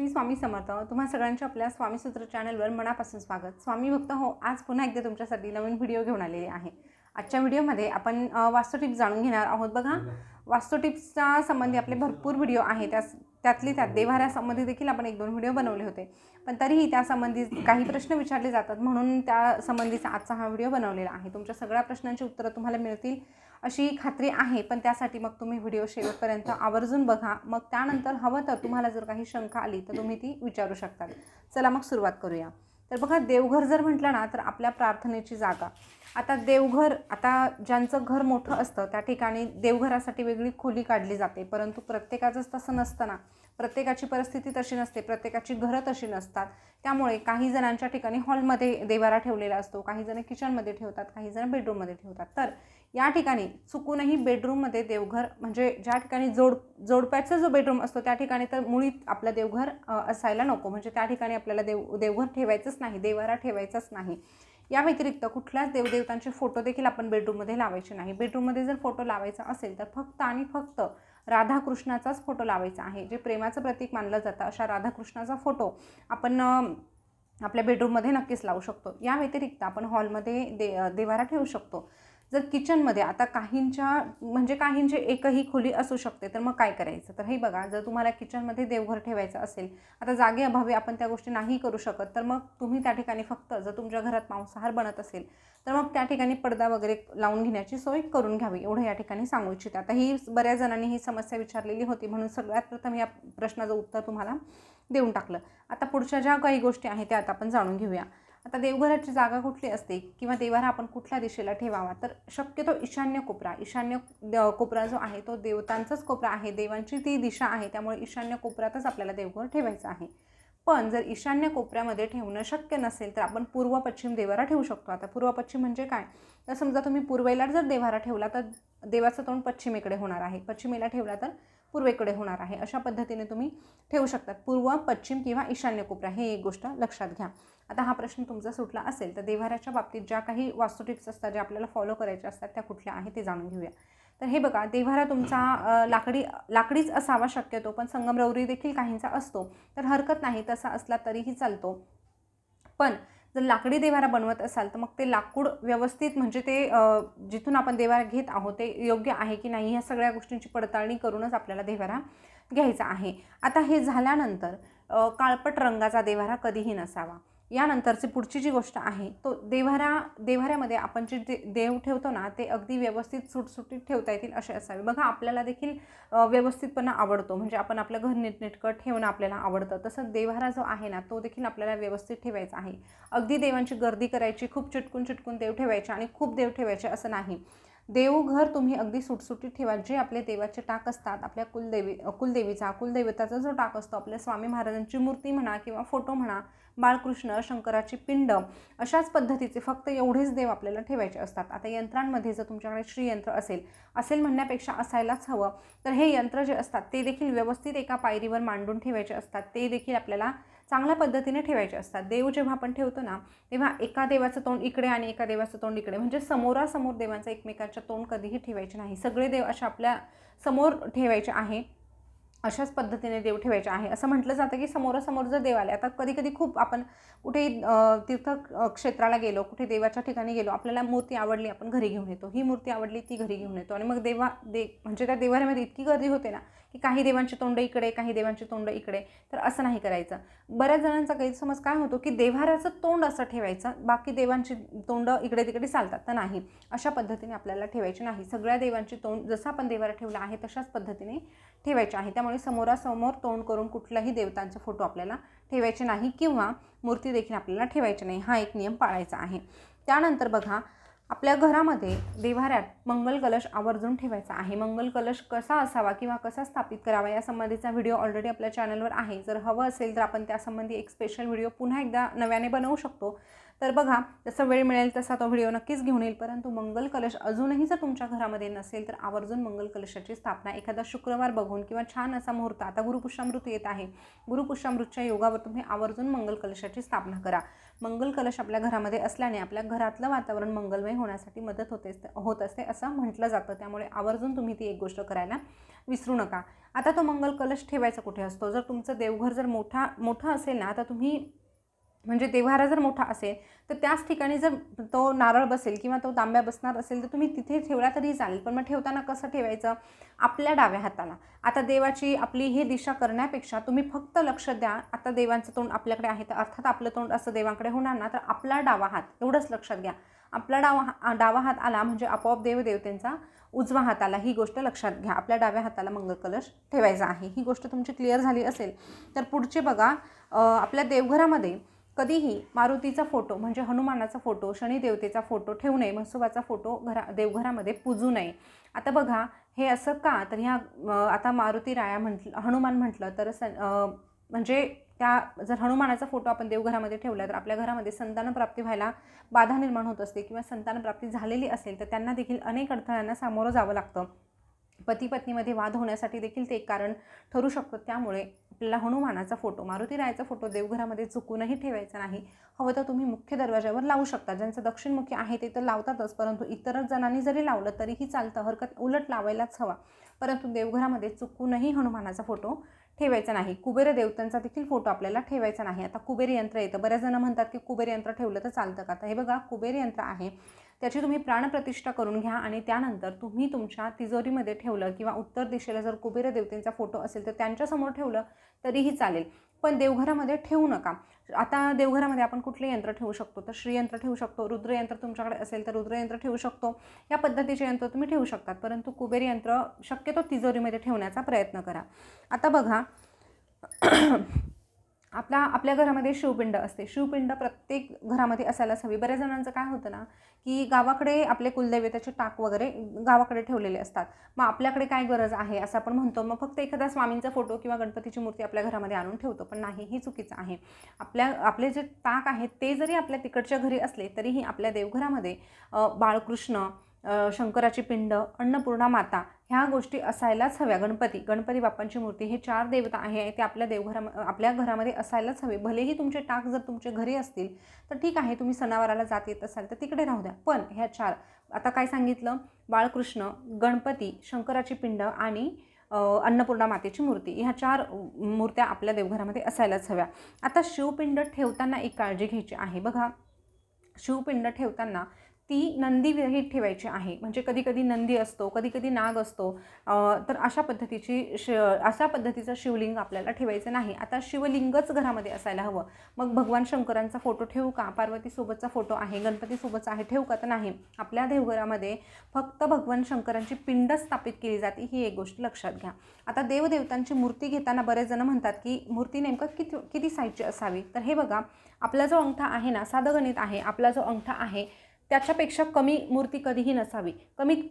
श्री स्वामी समर्थ. तुम्हा सगळ्यांच्या आपल्या स्वामीसूत्र चॅनलवर मनापासून स्वागत. स्वामी भक्त हो आज पुन्हा एकदा तुमच्यासाठी नवीन व्हिडिओ घेऊन आलेली आहे. आजच्या व्हिडिओमध्ये आपण वास्तू टिप्स जाणून घेणार आहोत बघा. वास्तू टिप्सच्या संबंधी आपले भरपूर व्हिडिओ आहे. त्यास त्यातली त्यात देवाऱ्यासंबंधी देखील आपण एक दोन व्हिडिओ बनवले होते. पण तरीही त्यासंबंधी काही प्रश्न विचारले जातात म्हणून त्या संबंधीचा आजचा हा व्हिडिओ बनवलेला आहे. तुमच्या सगळ्या प्रश्नांची उत्तरं तुम्हाला मिळतील. अशी खात्री आहे. पण त्यासाठी मग तुम्ही व्हिडिओ शेवटपर्यंत आवर्जून बघा. मग त्यानंतर हवं तर तुम्हाला जर काही शंका आली तर तुम्ही ती विचारू शकता चला मग सुरुवात करूया. तर बघा देवघर जर म्हटलं ना तर आपल्या प्रार्थनेची जागा. आता देवघर आता ज्यांचं घर मोठं असतं त्या ठिकाणी देवघरासाठी वेगळी खोली काढली जाते. परंतु प्रत्येकाचंच तसं नसतं ना. प्रत्येकाची परिस्थिती तशी नसते. प्रत्येकाची घरं तशी नसतात. त्यामुळे काही जणांच्या ठिकाणी हॉलमध्ये देवारा ठेवलेला असतो. काही जण किचनमध्ये ठेवतात. काही जण बेडरूममध्ये ठेवतात. तर या ठिकाणी चुकूनही बेडरूममध्ये देवघर म्हणजे ज्या ठिकाणी जोड जोडप्याचा जो बेडरूम असतो त्या ठिकाणी तर मुळीत आपलं देवघर असायला नको. म्हणजे त्या ठिकाणी आपल्याला देव देवघर ठेवायचंच नाही देवारा ठेवायचाच नाही. या व्यतिरिक्त कुठल्याच देवदेवतांचे फोटो देखील आपण बेडरूममध्ये लावायचे नाही. बेडरूममध्ये जर फोटो लावायचा असेल तर फक्त आणि फक्त राधाकृष्णाचाच फोटो लावायचा आहे. जे प्रेमाचं प्रतीक मानलं जातं अशा राधाकृष्णाचा फोटो आपण आपल्या बेडरूममध्ये नक्कीच लावू शकतो. या व्यतिरिक्त आपण हॉलमध्ये दे देवारा ठेवू शकतो. जर किचनमध्ये आता काहींच्या म्हणजे काहींची एकही खोली असू शकते तर मग काय करायचं? तर हे बघा जर तुम्हाला किचनमध्ये देवघर ठेवायचं असेल आता जागेअभावी आपण त्या गोष्टी नाही करू शकत तर मग तुम्ही त्या ठिकाणी फक्त जर तुमच्या घरात मांसाहार बनत असेल तर मग त्या ठिकाणी पडदा वगैरे लावून घेण्याची सोय करून घ्यावी एवढं या ठिकाणी सांगू इच्छिते. आता ही बऱ्याच जणांनी ही समस्या विचारलेली होती म्हणून सगळ्यात प्रथम या प्रश्नाचं उत्तर तुम्हाला देऊन टाकलं. आता पुढच्या ज्या काही गोष्टी आहेत त्या आता आपण जाणून घेऊया. आता देवघराची जागा कुठली असते किंवा देवारा आपण कुठल्या दिशेला ठेवावा? तर शक्यतो ईशान्य कोपरा. ईशान्य द- कोपरा जो आहे तो देवतांचाच कोपरा आहे. देवांची ती दिशा आहे त्यामुळे ईशान्य कोपऱ्यातच आपल्याला देवघर ठेवायचं आहे. पण जर ईशान्य कोपऱ्यामध्ये ठेवणं शक्य नसेल तर आपण पूर्व पश्चिम देवारा ठेवू शकतो. आता पूर्व पश्चिम म्हणजे काय? तर समजा तुम्ही पूर्वेला जर देवारा ठेवला तर देवाचं तोंड पश्चिमेकडे होणार आहे. पश्चिमेला ठेवला तर पूर्वेकडे होणार आहे. अशा पद्धतीने तुम्ही ठेवू शकतात पूर्व पश्चिम किंवा ईशान्य कोपरा. हे एक गोष्ट लक्षात घ्या. आता हा प्रश्न तुमचा सुटला असेल तर देव्हाऱ्याच्या बाबतीत ज्या काही वास्तू टिप्स असतात ज्या आपल्याला फॉलो करायच्या असतात त्या कुठल्या आहेत ते जाणून घेऊया. तर हे बघा देव्हारा तुमचा लाकडी लाकडीच असावा शक्यतो पण संगमरवरी देखील काहींचा असतो. तर हरकत नाही तसा असला तरीही चालतो. पण जर लाकडी देवारा बनवत असाल तर मग ते लाकूड व्यवस्थित म्हणजे ते जिथून आपण देवारा घेत आहोत ते योग्य आहे की नाही ह्या सगळ्या गोष्टींची पडताळणी करूनच आपल्याला देवारा घ्यायचा आहे. आता हे झाल्यानंतर काळपट रंगाचा देवारा कधीही नसावा. यानंतरची पुढची जी गोष्ट आहे तो देव्हारा देवाऱ्यामध्ये आपण जे दे देव ठेवतो ना ते अगदी व्यवस्थित सुटसुटीत ठेवता येतील असे असावे. बघा आपल्याला देखील व्यवस्थितपणा आवडतो. म्हणजे आपण आपलं घर नीटनेटकं ठेवणं आपल्याला आवडतं. तसं देव्हारा जो आहे ना तो देखील आपल्याला व्यवस्थित ठेवायचा आहे. अगदी देवांची गर्दी करायची खूप चिटकून चिटकून देव ठेवायचे आणि खूप देव ठेवायचे असं नाही. देवघर तुम्ही अगदी सुटसुटीत ठेवा. जे आपले देवाचे टाक असतात आपल्या कुलदेवी कुलदेवीचा कुलदेवताचा जो टाक असतो आपल्या स्वामी महाराजांची मूर्ती म्हणा किंवा फोटो म्हणा बाळकृष्ण शंकराची पिंड अशाच पद्धतीचे फक्त एवढेच देव आपल्याला ठेवायचे असतात. आता यंत्रांमध्ये जर तुमच्याकडे श्रीयंत्र असेल असेल म्हणण्यापेक्षा असायलाच हवं. तर हे यंत्र जे असतात ते देखील व्यवस्थित एका पायरीवर मांडून ठेवायचे असतात. ते देखील आपल्याला चांगल्या पद्धतीने ठेवायचे असतात. देव जेव्हा आपण ठेवतो ना तेव्हा एका देवाचं तोंड इकडे आणि एका देवाचं तोंड इकडे म्हणजे समोरासमोर देवांचं एकमेकांच्या तोंड कधीही ठेवायचे नाही. सगळे देव अशा आपल्यासमोर ठेवायचे आहे. अशाच पद्धतीने देव ठेवायचे आहे. असं म्हटलं जातं की समोरासमोर जर देव आले आता कधी कधी खूप आपण कुठे तीर्थ क्षेत्राला गेलो कुठे देवाच्या ठिकाणी गेलो आपल्याला मूर्ती आवडली आपण घरी घेऊन येतो. ही मूर्ती आवडली ती घरी घेऊन येतो. आणि मग देवा दे म्हणजे त्या देवाऱ्यामध्ये इतकी गर्दी होते ना की काही देवांची तोंड इकडे काही देवांची तोंड इकडे. तर असं नाही करायचं. बऱ्याच जणांचा गैरसमज काय होतो की देव्हाऱ्याचं तोंड असं ठेवायचं बाकी देवांची तोंड इकडे तिकडे चालतात. तर नाही. अशा पद्धतीने आपल्याला ठेवायची नाही. सगळ्या देवांची तोंड जसं आपण देवारा ठेवला आहे तशाच पद्धतीने ठेवायचे आहे. त्यामुळे समोरासमोर तोंड करून कुठल्याही देवतांचे फोटो आपल्याला ठेवायचे नाही किंवा मूर्ती देखील आपल्याला ठेवायची नाही. हा एक नियम पाळायचा आहे. त्यानंतर बघा आपल्या घरामध्ये देव्हाऱ्यात मंगल कलश आवर्जून ठेवायचा आहे. मंगल कलश कसा असावा किंवा कसा स्थापित करावा या संबंधीचा व्हिडिओ ऑलरेडी आपल्या चॅनलवर आहे. जर हवं असेल तर आपण त्यासंबंधी एक स्पेशल व्हिडिओ पुन्हा एकदा नव्याने बनवू शकतो. तर बघा जसं वेळ मिळेल तसा तो व्हिडिओ नक्कीच घेऊन येईल. परंतु मंगल कलश अजूनही जर तुमच्या घरामध्ये नसेल तर आवर्जून मंगल कलशाची स्थापना एखादा शुक्रवार बघून किंवा छान असा मुहूर्त आता गुरुपुष्यामृत येत आहे. गुरुपुष्यामृतच्या योगावर तुम्ही आवर्जून मंगल कलशाची स्थापना करा. मंगल कलश आपल्या घरामध्ये असल्याने आपल्या घरातलं वातावरण मंगलमय होण्यासाठी मदत होते होत असते असं म्हटलं जातं. त्यामुळे आवर्जून तुम्ही ती एक गोष्ट करायला विसरू नका. आता तो मंगल कलश ठेवायचा कुठे असतो? जर तुमचं देवघर जर मोठा मोठं असेल ना तर तुम्ही म्हणजे देव्हारा जर मोठा असेल तर त्याच ठिकाणी जर तो नारळ बसेल किंवा तो तांब्या बसणार असेल तर तुम्ही तिथे ठेवला तरी चालेल. पण मग ठेवताना कसं ठेवायचं? आपल्या डाव्या हाताला. आता देवाची आपली ही दिशा करण्यापेक्षा तुम्ही फक्त लक्ष द्या. आता देवांचं तोंड आपल्याकडे आहे तर अर्थात आपलं तोंड असं देवांकडे होणार ना तर आपला डावा हात एवढंच लक्षात घ्या. आपला डावा हा- डावा हात आला म्हणजे आपोआप देवदेवतेंचा उजवा हात आला ही गोष्ट लक्षात घ्या. आपल्या डाव्या हाताला मंगल कलश ठेवायचा आहे. ही गोष्ट तुमची क्लिअर झाली असेल तर पुढचे बघा आपल्या देवघरामध्ये कधीही मारुतीचा फोटो म्हणजे हनुमानाचा फोटो शनिदेवतेचा फोटो ठेवू नये म्हसोबाचा फोटो घरा देवघरामध्ये पूजू नये. आता बघा हे असं का? तर ह्या आता मारुती राया म्हटलं हनुमान म्हटलं तर सन म्हणजे त्या जर हनुमानाचा फोटो आपण देवघरामध्ये ठेवला तर आपल्या घरामध्ये संतानप्राप्ती व्हायला बाधा निर्माण होत असते किंवा संतानप्राप्ती झालेली असेल तर त्यांना देखील अनेक अडथळ्यांना सामोरं जावं लागतं. पती पत्नीमध्ये वाद होण्यासाठी देखील ते एक कारण ठरू शकतं. त्यामुळे आपल्याला हनुमानाचा फोटो मारुती रायाचा फोटो देवघरामध्ये चुकूनही ठेवायचा नाही. हवं तर तुम्ही मुख्य दरवाजावर लावू शकता. ज्यांचं दक्षिणमुखी आहे ते तर लावतातच परंतु इतर जणांनी जरी लावलं तरीही चालतं. हरकत उलट लावायलाच हवा. परंतु देवघरामध्ये चुकूनही हनुमानाचा फोटो ठेवायचा नाही. कुबेर देवतांचा देखील फोटो आपल्याला ठेवायचा नाही. आता कुबेर यंत्र येतं. बऱ्याच जण म्हणतात की कुबेर यंत्र ठेवलं तर चालतं का? तर हे बघा कुबेर यंत्र आहे. त्याची तुम्ही प्राणप्रतिष्ठा करून घ्या आणि त्यानंतर तुम्ही तुमच्या तिजोरीमध्ये ठेवलं किंवा उत्तर दिशेला जर कुबेर देवतेंचा फोटो असेल तर त्यांच्यासमोर ठेवलं तरीही चालेल. पण देवघरामध्ये ठेवू नका. आता देवघरामध्ये आपण कुठले यंत्र ठेवू शकतो? तर श्रीयंत्र ठेवू शकतो. रुद्रयंत्र तुमच्याकडे असेल तर रुद्रयंत्र ठेवू शकतो. या पद्धतीचे यंत्र तुम्ही ठेवू शकतात. परंतु कुबेर यंत्र शक्यतो तिजोरीमध्ये ठेवण्याचा प्रयत्न करा. आता बघा आपला आपल्या घरामध्ये शिवपिंड असते. शिवपिंड प्रत्येक घरामध्ये असायलाच हवी. बऱ्याच जणांचं काय होतं ना की गावाकडे आपले कुलदैवताचे टाक वगैरे गावाकडे ठेवलेले असतात. मग आपल्याकडे काय गरज आहे असं आपण म्हणतो. मग फक्त एखादा स्वामींचा फोटो किंवा गणपतीची मूर्ती आपल्या घरामध्ये आणून ठेवतो पण नाही ही चुकीचं आहे. आपल्या आपले जे टाक आहेत ते जरी आपल्या तिकडच्या घरी असले तरीही आपल्या देवघरामध्ये बाळकृष्ण शंकराची पिंड अन्नपूर्णा माता ह्या गोष्टी असायलाच हव्या. गणपती गणपती बाप्पांची मूर्ती हे चार देवता आहे ते आपल्या देवघरा आपल्या घरामध्ये असायलाच हवे. भलेही तुमचे टाक जर तुमचे घरी असतील तर ठीक आहे तुम्ही सणावाराला जात येत असाल तर तिकडे राहू द्या. पण ह्या चार आता काय सांगितलं? बाळकृष्ण गणपती शंकराची पिंड आणि अन्नपूर्णा मातेची मूर्ती. ह्या चार मूर्त्या आपल्या देवघरामध्ये असायलाच हव्या. आता शिवपिंड ठेवताना एक काळजी घ्यायची आहे. बघा शिवपिंड ठेवताना ती नंदी विरहित ठेवायची आहे. म्हणजे कधी कधी नंदी असतो कधी कधी नाग असतो. तर अशा पद्धतीची श अशा पद्धतीचं शिवलिंग आपल्याला ठेवायचं नाही. आता शिवलिंगच घरामध्ये असायला हवं. मग भगवान शंकरांचा फोटो ठेवू का? पार्वतीसोबतचा फोटो आहे गणपतीसोबतचा आहे ठेवू का? तर नाही. आपल्या देवघरामध्ये फक्त भगवान शंकरांची पिंड स्थापित केली जाते ही एक गोष्ट लक्षात घ्या. आता देवदेवतांची मूर्ती घेताना बरेच जण म्हणतात की मूर्ती नेमकं किती किती साईजची असावी? तर हे बघा आपला जो अंगठा आहे ना साधं गणित आहे आपला जो अंगठा आहे त्याच्यापेक्षा कमी मूर्ती कधीही नसावी. कमीत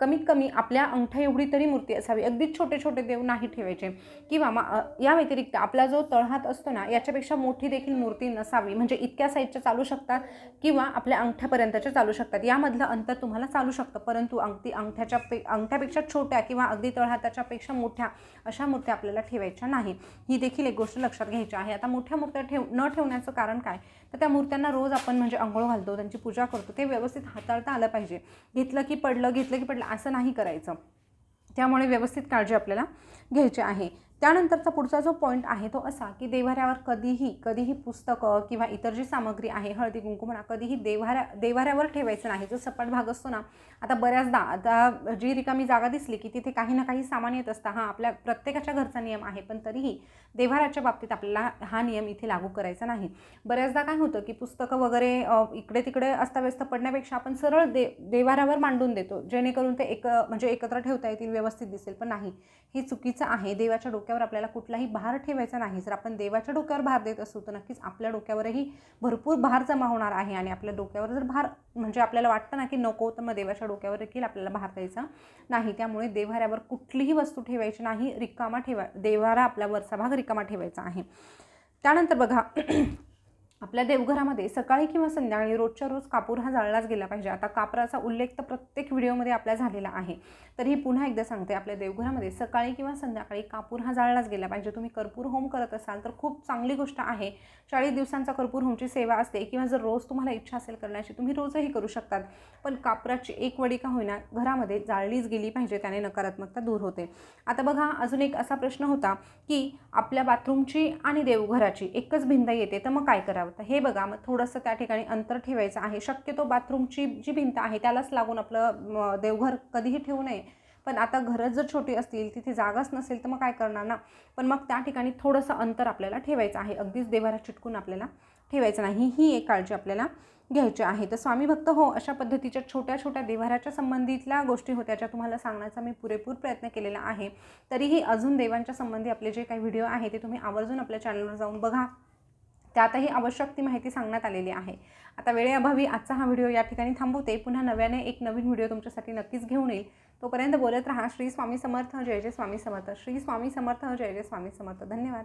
कमीत कमी आपल्या अंगठ्या एवढी तरी मूर्ती असावी. अगदीच छोटे छोटे देव नाही ठेवायचे. किंवा मा या व्यतिरिक्त आपला जो तळहात असतो ना याच्यापेक्षा मोठी देखील मूर्ती नसावी. म्हणजे इतक्या साईजच्या चालू शकतात किंवा आपल्या अंगठ्यापर्यंतच्या चालू शकतात. यामधलं अंतर तुम्हाला चालू शकतं. परंतु अंगठी अंगठ्याच्या पे अंगठ्यापेक्षा छोट्या किंवा अगदी तळहाताच्यापेक्षा मोठ्या अशा मूर्त्या आपल्याला ठेवायच्या नाही. ही देखील एक गोष्ट लक्षात घ्यायची आहे. आता मोठ्या मूर्त्या ठेव न ठेवण्याचं कारण काय? तर त्या मूर्त्यांना रोज आपण म्हणजे आंघोळ घालतो त्यांची पूजा करतो ते व्यवस्थित हाताळता आलं पाहिजे. घेतलं की पडलं घेतलं की पडलं असं नाही करायचं. त्यामुळे व्यवस्थित काळजी आपल्याला घ्यायची आहे. त्यानंतरचा पुढचा जो पॉईंट आहे तो असा की देवाऱ्यावर कधीही कधीही पुस्तकं किंवा इतर जी सामग्री आहे हळदी कुंकू म्हणा कधीही देवाऱ्या देवाऱ्यावर ठेवायचं नाही. जो सपाट भाग असतो ना आता बऱ्याचदा आता जी रिकामी जागा दिसली की तिथे काही ना काही सामान येत असतं. हां आपल्या प्रत्येकाच्या घरचा नियम आहे पण तरीही देव्हाऱ्याच्या बाबतीत आपल्याला हा नियम इथे लागू करायचा नाही. बऱ्याचदा काय होतं की पुस्तकं वगैरे इकडे तिकडे अस्ताव्यस्त पडण्यापेक्षा आपण सरळ दे देव्हाऱ्यावर मांडून देतो. जेणेकरून ते एक म्हणजे एकत्र ठेवता येतील व्यवस्थित दिसेल पण नाही. हे चुकीचं आहे. देवाच्या डोक्यावर आपल्याला कुठलाही भार ठेवायचा नाही. जर आपण देवाच्या डोक्यावर भार देत असू तर नक्कीच आपल्या डोक्यावरही भरपूर भार जमा होणार आहे आणि आपल्या डोक्यावर जर भार म्हणजे आपल्याला वाटतं ना की नको तर मग देवाच्या डोक्यावर देखील आपल्याला भार द्यायचा नाही. त्यामुळे देव्हाऱ्यावर कुठलीही वस्तू ठेवायची नाही. रिकामा ठेवा देव्हारा आपला वरचा भाग रिकामा ठेवायचा आहे. त्यानंतर बघा आपल्या देवघरामध्ये सकाळी किंवा संध्याकाळी रोजच्या रोज कापूर हा जाळलाच गेला पाहिजे. आता कापराचा उल्लेख तर प्रत्येक व्हिडिओमध्ये आपल्या झालेला आहे. तरीही पुन्हा एकदा सांगते आपल्या देवघरामध्ये सकाळी किंवा संध्याकाळी कापूर हा जाळलाच गेला पाहिजे. तुम्ही कर्पूर होम करत असाल तर खूप चांगली गोष्ट आहे. चाळीस दिवसांचा कर्पूर होमची सेवा असते किंवा जर रोज तुम्हाला इच्छा असेल करण्याची तुम्ही रोजही करू शकतात. पण कापराची एक वडी का होईना घरामध्ये जाळलीच गेली पाहिजे त्याने नकारात्मकता दूर होते. आता बघा अजून एक असा प्रश्न होता की आपल्या बाथरूमची आणि देवघराची एकच भिंत येते तर मग काय करावं? तर हे बघा मग थोडंसं त्या ठिकाणी अंतर ठेवायचं आहे. शक्यतो बाथरूमची जी भिंत आहे त्यालाच लागून आपलं देवघर कधीही ठेवू नये. पण आता घरं जर छोटी असतील तिथे जागाच नसेल तर मग काय करणार ना? पण मग त्या ठिकाणी थोडंसं अंतर आपल्याला ठेवायचं आहे. अगदीच देवाला चिटकून आपल्याला ठेवायचं नाही. ही एक काळजी आपल्याला घ्यायची आहे. तर स्वामी भक्त हो अशा पद्धतीच्या छोट्या छोट्या देवाऱ्याच्या संबंधितल्या गोष्टी होत्या ज्या तुम्हाला सांगण्याचा मी पुरेपूर प्रयत्न केलेला आहे. तरीही अजून देवांच्या संबंधी आपले जे काही व्हिडिओ आहे ते तुम्ही आवर्जून आपल्या चॅनलवर जाऊन बघा. त्यातही आवश्यक ती माहिती सांगण्यात आलेली आहे. आता वेळेअभावी आजचा हा व्हिडिओ या ठिकाणी थांबवते. पुन्हा नव्याने एक नवीन व्हिडिओ तुमच्यासाठी नक्कीच घेऊन येईल. तोपर्यंत बोलत राहा. श्री स्वामी समर्थ. जय जय स्वामी समर्थ. श्री स्वामी समर्थ. जय जय स्वामी समर्थ. धन्यवाद.